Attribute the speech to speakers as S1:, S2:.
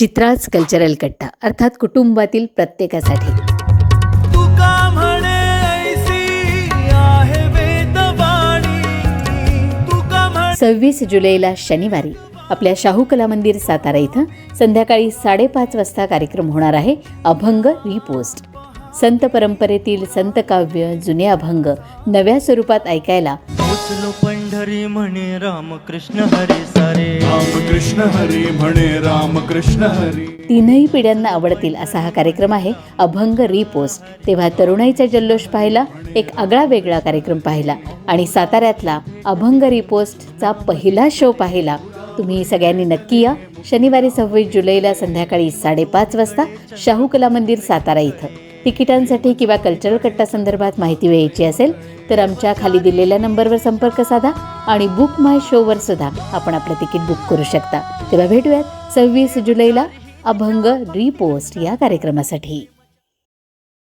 S1: चित्राज cultural कट्टा अर्थात कुटुंबातील प्रत्येकासाठी. सव्वीस जुलैला शनिवारी आपल्या शाहू कला मंदिर सातारा इथं संध्याकाळी साडेपाच वाजता कार्यक्रम होणार आहे अभंग रिपोस्ट. संत परंपरेतील संत काव्य जुने अभंग नव्या स्वरूपात ऐकायला
S2: पोचलो पंढरी म्हणे रामकृष्ण हरी सारे.
S3: रामकृष्ण हरी म्हणे रामकृष्ण हरी.
S1: तीनही पिढ्यांना आवडतील असा हा कार्यक्रम आहे अभंग रिपोस्ट. तेव्हा तरुणाईचा जल्लोष पाहिला एक आगळा वेगळा कार्यक्रम पाहिला. आणि साताऱ्यातला अभंग रिपोस्टचा पहिला शो पाहिला. तुम्ही सगळ्यांनी नक्की या. शनिवारी सव्वीस जुलैला संध्याकाळी साडेपाच वाजता शाहू कला मंदिर सातारा इथं. तिकिटांसाठी किंवा कल्चरल कट्टा संदर्भात माहिती द्यायची असेल तर आमच्या खाली दिलेल्या नंबरवर संपर्क साधा आणि बुक माय शोवर सुद्धा आपण आपलं तिकीट बुक करू शकता. तेव्हा भेटूयात सव्वीस जुलैला अभंग रिपोस्ट या कार्यक्रमासाठी.